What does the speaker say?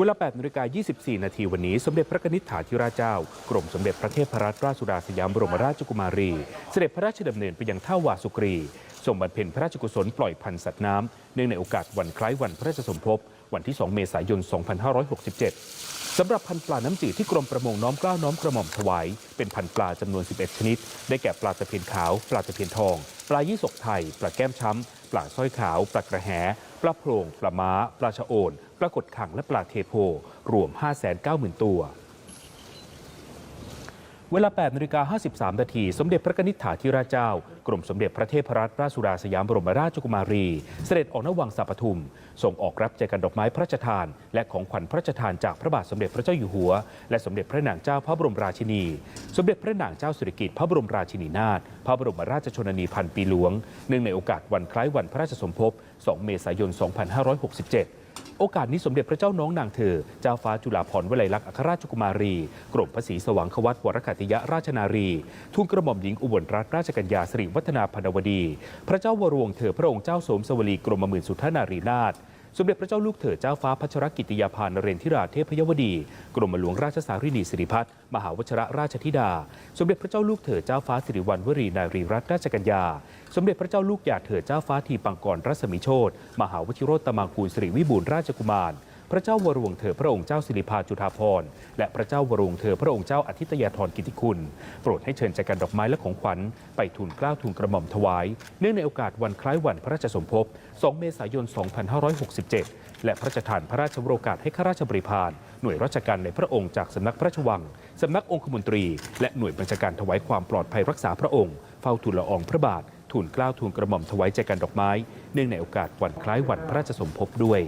เวลา8นาฬิกา24 นาทีวันนี้ สมเด็จพระนิษฐาธิราชเจ้า กรมสมเด็จพระเทพรัตนราชสุดาสยามบรมราชกุมารี เสด็จพระราชดำเนินไปยังท่าวาสุกรีทรงบำเพ็ญพระราชกุศลปล่อยพันธุ์สัตว์น้ำเนื่องในโอกาสวันคล้ายวันพระราชสมภพวันที่ 2 เมษายน 2567 สำหรับพันธุ์ปลาน้ำจืดที่กรมประมงน้อมกล้าน้อมกระหม่อมถวาย เป็นพันธุ์ปลาจำนวน 11 ชนิด ได้แก่ปลาตะเพียนขาว ปลาตะเพียนทอง ปลายี่สกไทย ปลาแก้มช้ำ ปลาสร้อยขาว ปลากระแห ปลาโพรง ปลาม้า ปลาชะโอน ปลากดขังและปลาเทโพรวม 590,000 ตัว เวลา8นาฬิกา53 นาที สมเด็จพระนิษฐาธิราชเจ้า กรมสมเด็จพระเทพรัตนราชสุดาสยามบรมราชกุมารี เสด็จออกนวังสาปทุมส่งออกรับแจกันดอกไม้พระราชทาน และของขวัญพระราชทานจากพระบาทสมเด็จพระเจ้าอยู่หัว และสมเด็จพระนางเจ้าพระบรมราชินี สมเด็จพระนางเจ้าสิริกิติ์พระบรมราชินีนาถพระบรมราชชนนีพันปีหลวงเนื่องในโอกาสวันคล้ายวันพระราชสมภพ 2 เมษายน 2567 โอกาสนี้สมเด็จพระเจ้าน้องนางเธอ เจ้าฟ้าจุฬาภรณ์วลัยลักษณ์อัครราชกุมารี กรมพระศรีสว่างควัตวรคติยราชนารีทูลกระหม่อมหญิงอุบลรัตนราชกัญญาสิริวัฒนาพนวดี พระเจ้าวรวงเธอพระองค์เจ้าสมสวลีกรมหมื่นสุทธนารีนาถ สมเด็จพระเจ้าลูกเธอเจ้าฟ้าพัชรกิติยาภานเรนทิราเทพยวดี กรมหลวงราชสารินีสิริพัฒน์มหาวชรราชธิดา สมเด็จพระเจ้าลูกเธอเจ้าฟ้าสิริวัณวรีนารีรัตนราชกัญญา สมเด็จพระเจ้าลูกหยาเธอเจ้าฟ้าทีปังกรรัศมีโชตมหาวชิโรตมังคูลสิริวิบูลราชกุมาร พระเจ้าวรวงเธอพระองค์เจ้าสิริพาจุฑาภรณ์และพระเจ้าวรวงเธอพระองค์เจ้าอาทิตยาธรกิติคุณ โปรดให้เชิญแจกันดอกไม้และของขวัญไปทูลเกล้าทูลกระหม่อมถวาย เนื่องในโอกาสวันคล้ายวันพระราชสมภพ 2 เมษายน 2567 และพระราชทานพระราชโรกาสให้ข้าราชบริพารหน่วยราชการในพระองค์จากสำนักพระราชวังสำนักองคมนตรี และหน่วยบัญชาการถวายความปลอดภัยรักษาพระองค์เฝ้าทูลละอองพระบาททูลเกล้าทูลกระหม่อมถวายแจกันดอกไม้ เนื่องในโอกาสวันคล้ายวันพระราชสมภพด้วย